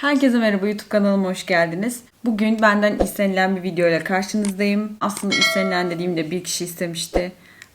Herkese merhaba YouTube kanalıma hoş geldiniz. Bugün benden istenilen bir video ile karşınızdayım. Aslında istenilen dediğimde bir kişi istemişti.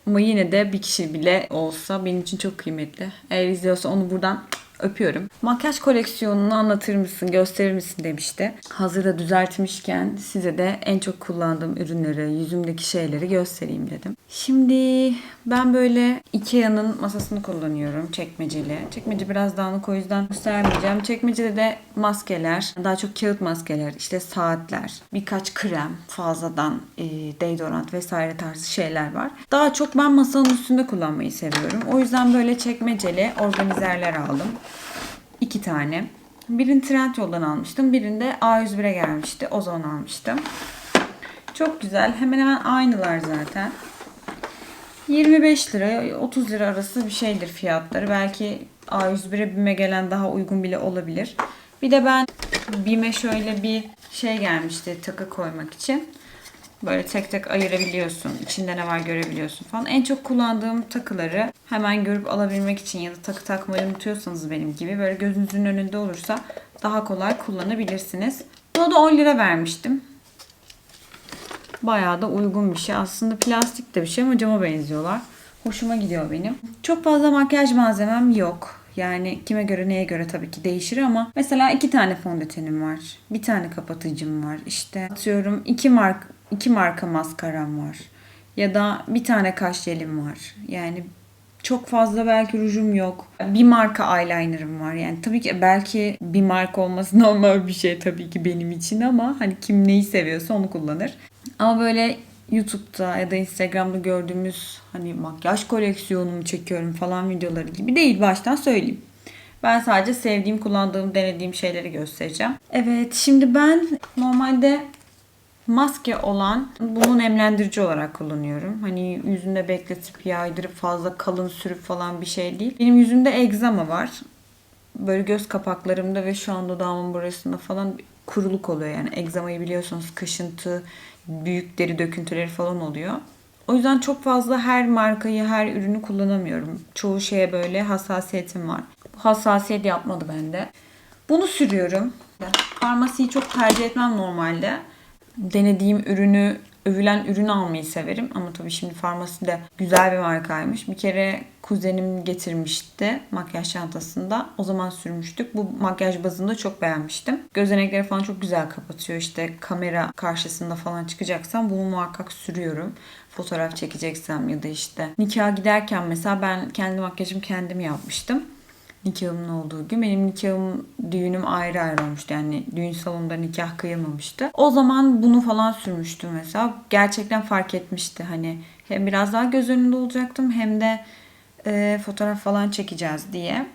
Ama yine de bir kişi bile olsa benim için çok kıymetli. Eğer izliyorsa onu buradan öpüyorum. Makyaj koleksiyonunu anlatır mısın, gösterir misin demişti. Hazırda düzeltmişken size de en çok kullandığım ürünleri, yüzümdeki şeyleri göstereyim dedim. Şimdi ben böyle Ikea'nın masasını kullanıyorum çekmeceli. Çekmece biraz dağınık o yüzden göstermeyeceğim. Çekmecede de maskeler, daha çok kağıt maskeler, işte saatler, birkaç krem, fazladan e, deodorant vesaire tarzı şeyler var. Daha çok ben masanın üstünde kullanmayı seviyorum. O yüzden böyle çekmeceli organizerler aldım. İki tane. Birini Trendyol'dan almıştım. Birinde A101'e gelmişti. O zaman almıştım. Çok güzel. Hemen hemen aynılar zaten. 25 lira 30 lira arası bir şeydir fiyatları. Belki A101'e BİM'e gelen daha uygun bile olabilir. Bir de ben BİM'e şöyle bir şey gelmişti takı koymak için. Böyle tek tek ayırabiliyorsun. İçinde ne var görebiliyorsun falan. En çok kullandığım takıları hemen görüp alabilmek için ya da takı takmayı unutuyorsanız benim gibi böyle gözünüzün önünde olursa daha kolay kullanabilirsiniz. Buna da 10 lira vermiştim. Bayağı da uygun bir şey. Aslında plastik de bir şey ama cama benziyorlar. Hoşuma gidiyor benim. Çok fazla makyaj malzemem yok. Yani kime göre neye göre tabii ki değişir ama mesela iki tane fondötenim var. Bir tane kapatıcım var. İşte atıyorum iki mark iki marka maskaram var. Ya da bir tane kaş jelim var. Yani çok fazla belki rujum yok. Bir marka eyelinerım var. Yani tabii ki belki bir marka olması normal bir şey tabii ki benim için ama hani kim neyi seviyorsa onu kullanır. Ama böyle YouTube'da ya da Instagram'da gördüğümüz hani makyaj koleksiyonumu çekiyorum falan videoları gibi değil baştan söyleyeyim. Ben sadece sevdiğim, kullandığım, denediğim şeyleri göstereceğim. Evet, şimdi ben normalde maske olan bunu nemlendirici olarak kullanıyorum. Hani yüzünde bekletip yaydırıp fazla kalın sürüp falan bir şey değil. Benim yüzümde egzama var. Böyle göz kapaklarımda ve şu an dudağımın burasında falan kuruluk oluyor. Yani egzamayı biliyorsunuz kaşıntı, büyük deri döküntüleri falan oluyor. O yüzden çok fazla her markayı, her ürünü kullanamıyorum. Çoğu şeye böyle hassasiyetim var. Bu hassasiyet yapmadı bende. Bunu sürüyorum. Farmasiyi çok tercih etmem normalde. Denediğim ürünü, övülen ürünü almayı severim. Ama tabii şimdi farmasi de güzel bir markaymış. Bir kere kuzenim getirmişti makyaj çantasında. O zaman sürmüştük. Bu makyaj bazında çok beğenmiştim. Gözenekleri falan çok güzel kapatıyor. İşte kamera karşısında falan çıkacaksam bunu muhakkak sürüyorum. Fotoğraf çekeceksem ya da işte nikaha giderken mesela ben kendi makyajımı kendim yapmıştım nikahımın olduğu gün. Benim nikahım, düğünüm ayrı ayrı olmuştu. Yani düğün salonunda nikah kıyılmamıştı. O zaman bunu falan sürmüştüm mesela. Gerçekten fark etmişti. Hani hem biraz daha göz önünde olacaktım hem de e, fotoğraf falan çekeceğiz diye.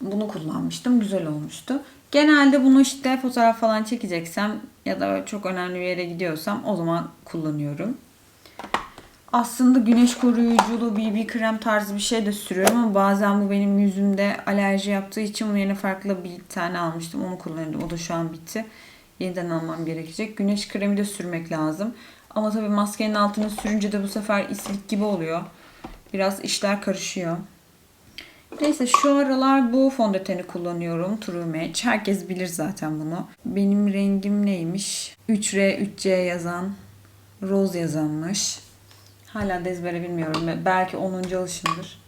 Bunu kullanmıştım. Güzel olmuştu. Genelde bunu işte fotoğraf falan çekeceksem ya da çok önemli bir yere gidiyorsam o zaman kullanıyorum. Aslında güneş koruyuculu BB krem tarzı bir şey de sürüyorum ama bazen bu benim yüzümde alerji yaptığı için bunun yerine farklı bir tane almıştım. Onu kullanıyordum. O da şu an bitti. Yeniden almam gerekecek. Güneş kremi de sürmek lazım. Ama tabii maskenin altına sürünce de bu sefer islik gibi oluyor. Biraz işler karışıyor. Neyse şu aralar bu fondöteni kullanıyorum. True Match. Herkes bilir zaten bunu. Benim rengim neymiş? 3R, 3C yazan, roz yazanmış. Hala da ezbere bilmiyorum. Belki 10. alışımdır.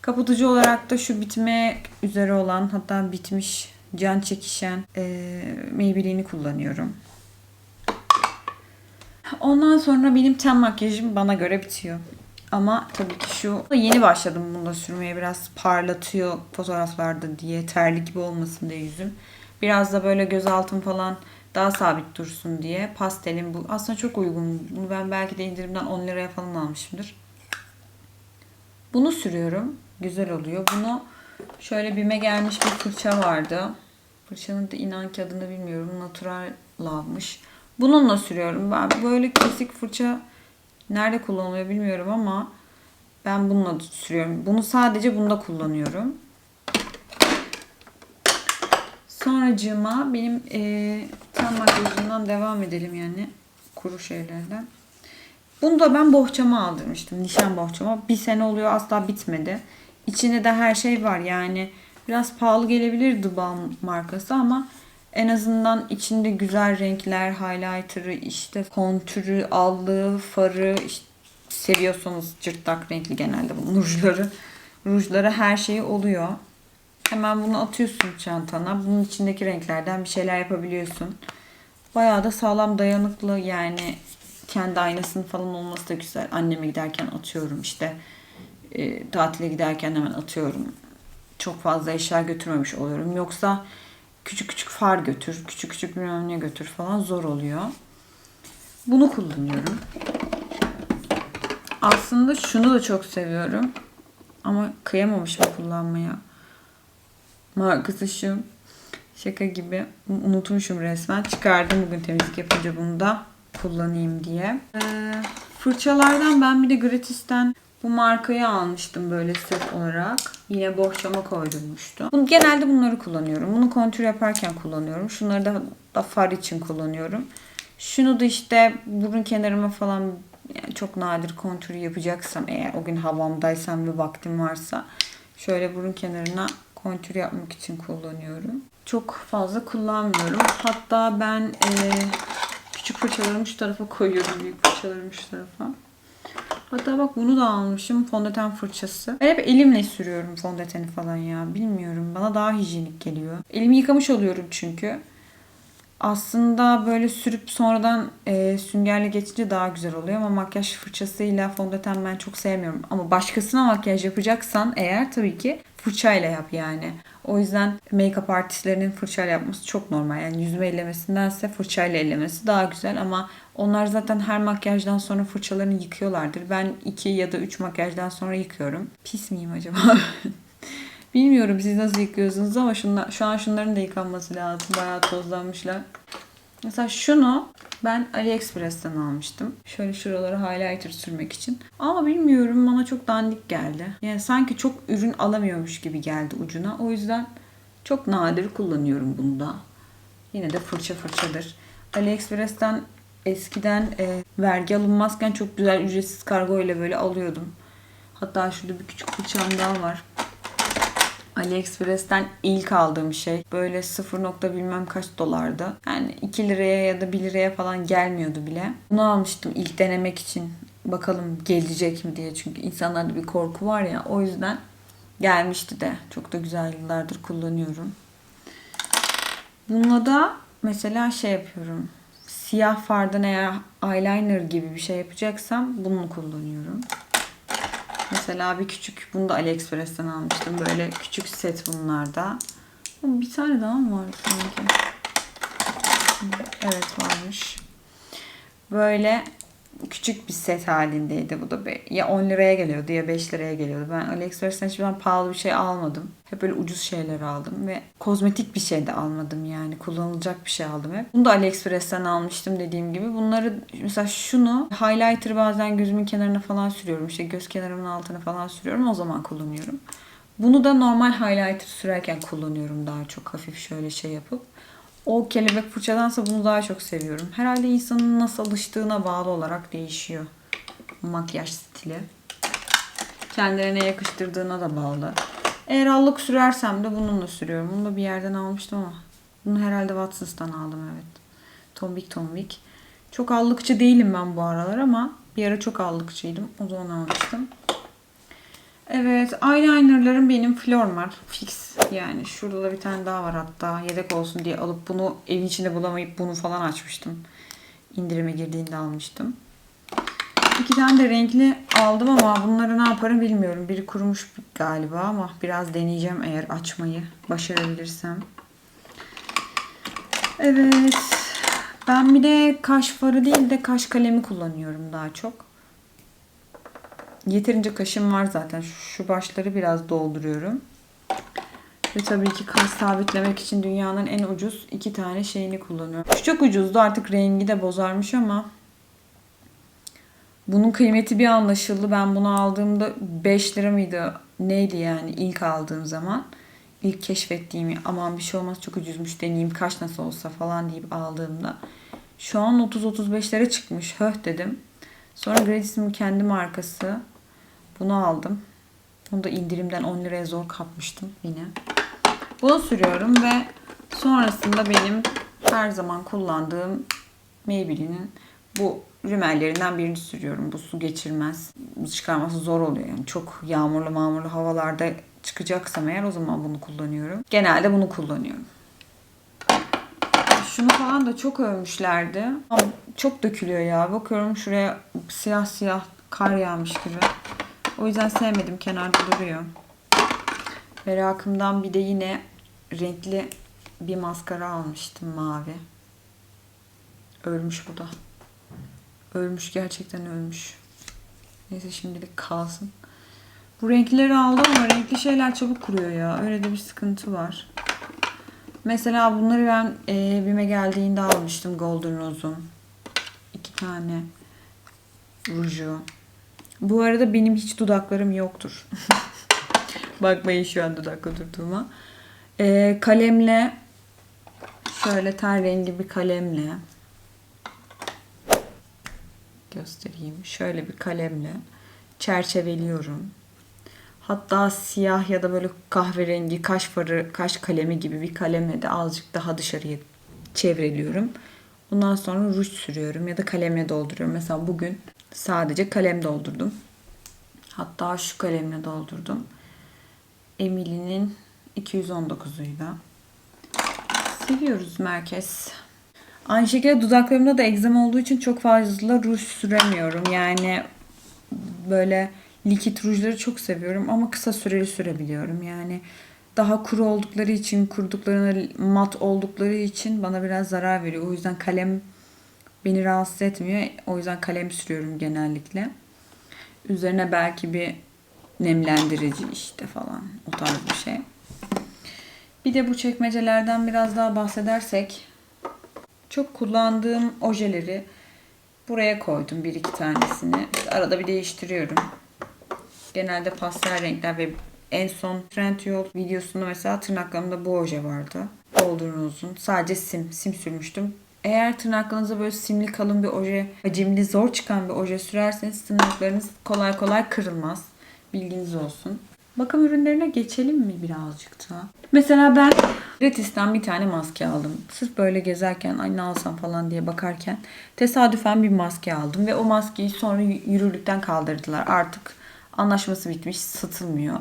Kapatıcı olarak da şu bitme üzere olan hatta bitmiş can çekişen e, Maybelline'i kullanıyorum. Ondan sonra benim ten makyajım bana göre bitiyor. Ama tabii ki şu yeni başladım bunu da sürmeye biraz parlatıyor fotoğraflarda diye terli gibi olmasın diye yüzüm. Biraz da böyle göz altım falan daha sabit dursun diye pastelim bu. Aslında çok uygun. Bunu ben belki de indirimden 10 liraya falan almışımdır. Bunu sürüyorum. Güzel oluyor. Bunu şöyle bime gelmiş bir fırça vardı. Fırçanın da inan ki adını bilmiyorum. Natural Love'mış. Bununla sürüyorum. Ben böyle kesik fırça nerede kullanılıyor bilmiyorum ama ben bununla sürüyorum. Bunu sadece bunda kullanıyorum. Sonracığıma benim e, ten makyajından devam edelim yani. Kuru şeylerden. Bunu da ben bohçama aldırmıştım. Nişan bohçama. Bir sene oluyor asla bitmedi. İçinde de her şey var yani. Biraz pahalı gelebilir Balm markası ama en azından içinde güzel renkler, highlighter'ı, işte kontürü, allığı, farı, işte seviyorsanız cırtlak renkli genelde bu rujları. Rujları her şeyi oluyor. Hemen bunu atıyorsun çantana. Bunun içindeki renklerden bir şeyler yapabiliyorsun. Bayağı da sağlam dayanıklı yani kendi aynasının falan olması da güzel. Anneme giderken atıyorum işte. E, tatile giderken hemen atıyorum. Çok fazla eşya götürmemiş oluyorum. Yoksa küçük küçük far götür, küçük küçük bilmem ne götür falan zor oluyor. Bunu kullanıyorum. Aslında şunu da çok seviyorum. Ama kıyamamışım kullanmaya. Markası şu. Şaka gibi. Unutmuşum resmen. Çıkardım bugün temizlik yapınca bunu da kullanayım diye. Ee, fırçalardan ben bir de gratisten bu markayı almıştım böyle set olarak. Yine bohçama koydurmuştu. Bunu, genelde bunları kullanıyorum. Bunu kontür yaparken kullanıyorum. Şunları da, da far için kullanıyorum. Şunu da işte burun kenarıma falan yani çok nadir kontür yapacaksam eğer o gün havamdaysam ve vaktim varsa şöyle burun kenarına kontür yapmak için kullanıyorum. Çok fazla kullanmıyorum. Hatta ben e, küçük fırçalarımı şu tarafa koyuyorum. Büyük fırçalarımı şu tarafa. Hatta bak bunu da almışım. Fondöten fırçası. Ben hep elimle sürüyorum fondöteni falan ya. Bilmiyorum. Bana daha hijyenik geliyor. Elimi yıkamış oluyorum çünkü. Aslında böyle sürüp sonradan e, süngerle geçince daha güzel oluyor ama makyaj fırçasıyla fondöten ben çok sevmiyorum. Ama başkasına makyaj yapacaksan eğer tabii ki fırçayla yap yani. O yüzden make-up artistlerinin fırçayla yapması çok normal. Yani yüzümü ellemesindense fırçayla ellemesi daha güzel ama onlar zaten her makyajdan sonra fırçalarını yıkıyorlardır. Ben iki ya da üç makyajdan sonra yıkıyorum. Pis miyim acaba? Bilmiyorum siz nasıl yıkıyorsunuz ama şunlar, şu an şunların da yıkanması lazım. Bayağı tozlanmışlar. Mesela şunu ben AliExpress'ten almıştım. Şöyle şuralara highlighter sürmek için. Ama bilmiyorum bana çok dandik geldi. Yani sanki çok ürün alamıyormuş gibi geldi ucuna. O yüzden çok nadir kullanıyorum bunu da. Yine de fırça fırçadır. AliExpress'ten eskiden e, vergi alınmazken çok güzel ücretsiz kargo ile böyle alıyordum. Hatta şurada bir küçük fırçam daha var. AliExpress'ten ilk aldığım şey böyle 0 nokta bilmem kaç dolardı. Yani 2 liraya ya da 1 liraya falan gelmiyordu bile. Bunu almıştım ilk denemek için. Bakalım gelecek mi diye. Çünkü insanlarda bir korku var ya. O yüzden gelmişti de. Çok da güzel yıllardır kullanıyorum. Bununla da mesela şey yapıyorum. Siyah fardan eğer eyeliner gibi bir şey yapacaksam bunu kullanıyorum. Mesela bir küçük, bunu da AliExpress'ten almıştım. Böyle küçük set bunlarda. Bir tane daha mı var sanki? Evet varmış. Böyle küçük bir set halindeydi bu da. Ya 10 liraya geliyordu ya 5 liraya geliyordu. Ben AliExpress'ten hiçbir zaman pahalı bir şey almadım. Hep böyle ucuz şeyler aldım ve kozmetik bir şey de almadım yani. Kullanılacak bir şey aldım hep. Bunu da AliExpress'ten almıştım dediğim gibi. Bunları mesela şunu highlighter bazen gözümün kenarına falan sürüyorum. İşte göz kenarımın altına falan sürüyorum. O zaman kullanıyorum. Bunu da normal highlighter sürerken kullanıyorum daha çok hafif şöyle şey yapıp. O kelebek fırçadansa bunu daha çok seviyorum. Herhalde insanın nasıl alıştığına bağlı olarak değişiyor. Makyaj stili. Kendilerine yakıştırdığına da bağlı. Eğer allık sürersem de bununla sürüyorum. Bunu da bir yerden almıştım ama. Bunu herhalde Watsons'tan aldım evet. Tombik tombik. Çok allıkçı değilim ben bu aralar ama bir ara çok allıkçıydım. O zaman almıştım. Evet eyelinerlarım benim Flormar fix yani şurada da bir tane daha var hatta yedek olsun diye alıp bunu evin içinde bulamayıp bunu falan açmıştım. İndirime girdiğinde almıştım. İki tane de renkli aldım ama bunları ne yaparım bilmiyorum. Biri kurumuş galiba ama biraz deneyeceğim eğer açmayı başarabilirsem. Evet. Ben bir de kaş farı değil de kaş kalemi kullanıyorum daha çok. Yeterince kaşım var zaten. Şu başları biraz dolduruyorum. Ve tabii ki kaş sabitlemek için dünyanın en ucuz iki tane şeyini kullanıyorum. Şu çok ucuzdu artık rengi de bozarmış ama bunun kıymeti bir anlaşıldı. Ben bunu aldığımda 5 lira mıydı neydi yani ilk aldığım zaman. İlk keşfettiğimi aman bir şey olmaz çok ucuzmuş deneyeyim kaç nasıl olsa falan deyip aldığımda. Şu an 30-35'lere çıkmış. Höh dedim. Sonra Gratis'in kendi markası bunu aldım. Onu da indirimden 10 liraya zor kapmıştım yine. Bunu sürüyorum ve sonrasında benim her zaman kullandığım Maybelline'in bu rümellerinden birini sürüyorum. Bu su geçirmez. Çıkarması zor oluyor. Yani çok yağmurlu mağmurlu havalarda çıkacaksam eğer o zaman bunu kullanıyorum. Genelde bunu kullanıyorum. Şunu falan da çok övmüşlerdi. Ama çok dökülüyor ya. Bakıyorum şuraya siyah siyah kar yağmış gibi. O yüzden sevmedim. Kenarda duruyor. Merakımdan bir de yine renkli bir maskara almıştım mavi. Ölmüş bu da. Ölmüş gerçekten ölmüş. Neyse şimdilik kalsın. Bu renkleri aldım ama renkli şeyler çabuk kuruyor ya. Öyle de bir sıkıntı var. Mesela bunları ben e, geldiğinde almıştım Golden Rose'un. iki tane ruju. Bu arada benim hiç dudaklarım yoktur. Bakmayın şu an dudakla durduğuma. E, kalemle şöyle ten rengi bir kalemle göstereyim. Şöyle bir kalemle çerçeveliyorum. Hatta siyah ya da böyle kahverengi kaş farı, kaş kalemi gibi bir kalemle de azıcık daha dışarıya çevreliyorum. Bundan sonra ruj sürüyorum ya da kalemle dolduruyorum. Mesela bugün sadece kalem doldurdum. Hatta şu kalemle doldurdum. Emily'nin 219'uyla. Seviyoruz merkez. Aynı şekilde dudaklarımda da egzama olduğu için çok fazla ruj süremiyorum. Yani böyle likit rujları çok seviyorum ama kısa süreli sürebiliyorum. Yani daha kuru oldukları için, kuruduklarına mat oldukları için bana biraz zarar veriyor. O yüzden kalem beni rahatsız etmiyor. O yüzden kalem sürüyorum genellikle. Üzerine belki bir nemlendirici işte falan o tarz bir şey. Bir de bu çekmecelerden biraz daha bahsedersek çok kullandığım ojeleri buraya koydum bir iki tanesini. İşte arada bir değiştiriyorum. Genelde pastel renkler ve en son Trendyol videosunda mesela tırnaklarımda bu oje vardı. Golden Rose'un. Sadece sim. Sim sürmüştüm. Eğer tırnaklarınıza böyle simli kalın bir oje, hacimli zor çıkan bir oje sürerseniz tırnaklarınız kolay kolay kırılmaz. Bilginiz olsun. Bakım ürünlerine geçelim mi birazcık da? Mesela ben Gratis'ten bir tane maske aldım. Sırf böyle gezerken ay ne alsam falan diye bakarken tesadüfen bir maske aldım. Ve o maskeyi sonra yürürlükten kaldırdılar. Artık anlaşması bitmiş satılmıyor.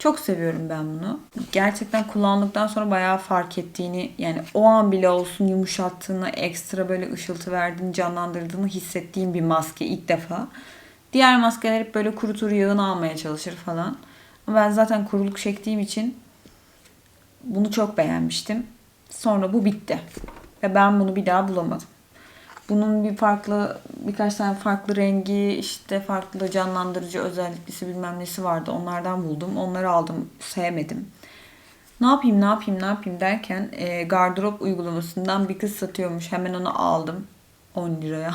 Çok seviyorum ben bunu. Gerçekten kullandıktan sonra bayağı fark ettiğini yani o an bile olsun yumuşattığını, ekstra böyle ışıltı verdiğini, canlandırdığını hissettiğim bir maske ilk defa. Diğer maskeler hep böyle kurutur yağını almaya çalışır falan. Ama ben zaten kuruluk çektiğim için bunu çok beğenmiştim. Sonra bu bitti. Ve ben bunu bir daha bulamadım. Bunun bir farklı birkaç tane farklı rengi işte farklı canlandırıcı özelliklisi bilmem nesi vardı. Onlardan buldum. Onları aldım. Sevmedim. Ne yapayım ne yapayım ne yapayım derken e, gardırop uygulamasından bir kız satıyormuş. Hemen onu aldım. 10 liraya.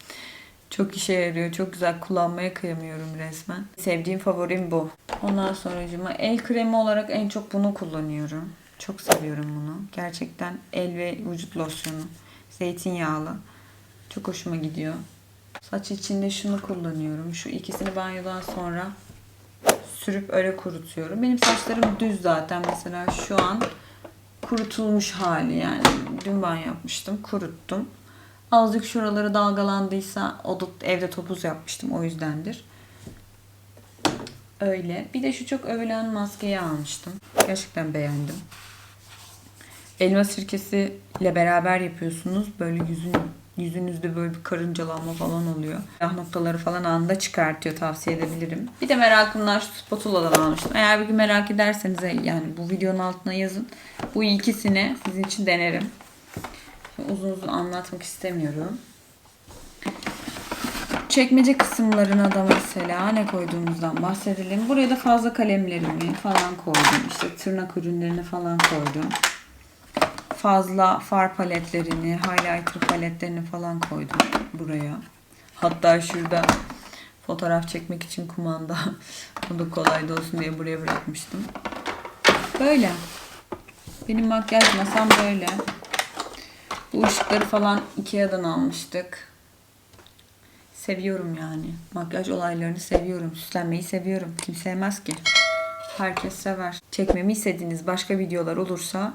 çok işe yarıyor. Çok güzel kullanmaya kıyamıyorum resmen. Sevdiğim favorim bu. Ondan sonra el kremi olarak en çok bunu kullanıyorum. Çok seviyorum bunu. Gerçekten el ve vücut losyonu. Zeytinyağlı. Çok hoşuma gidiyor. Saç içinde şunu kullanıyorum. Şu ikisini banyodan sonra sürüp öyle kurutuyorum. Benim saçlarım düz zaten. Mesela şu an kurutulmuş hali yani. Dün banyo yapmıştım. Kuruttum. Azıcık şuraları dalgalandıysa o da evde topuz yapmıştım. O yüzdendir. Öyle. Bir de şu çok övülen maskeyi almıştım. Gerçekten beğendim. Elma sirkesi ile beraber yapıyorsunuz. Böyle yüzün yüzünüzde böyle bir karıncalanma falan oluyor. Yağ noktaları falan anında çıkartıyor. Tavsiye edebilirim. Bir de merakımdan spatula'dan almıştım. Eğer bir gün merak ederseniz yani bu videonun altına yazın. Bu ikisini sizin için denerim. Uzun uzun anlatmak istemiyorum. Çekmece kısımlarına da mesela ne koyduğumuzdan bahsedelim. Buraya da fazla kalemlerimi falan koydum. İşte tırnak ürünlerini falan koydum. Fazla far paletlerini, highlighter paletlerini falan koydum buraya. Hatta şurada fotoğraf çekmek için kumanda. o da kolay da olsun diye buraya bırakmıştım. Böyle. Benim makyaj masam böyle. Bu ışıkları falan Ikea'dan almıştık. Seviyorum yani. Makyaj olaylarını seviyorum. Süslenmeyi seviyorum. Kim sevmez ki? Herkes sever. Çekmemi istediğiniz başka videolar olursa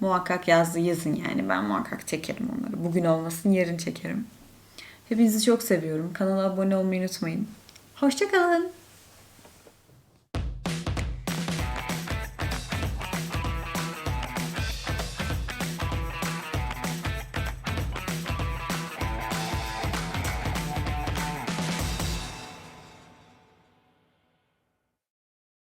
muhakkak yazdı yazın yani. Ben muhakkak çekerim onları. Bugün olmasın yarın çekerim. Hepinizi çok seviyorum. Kanala abone olmayı unutmayın. Hoşçakalın.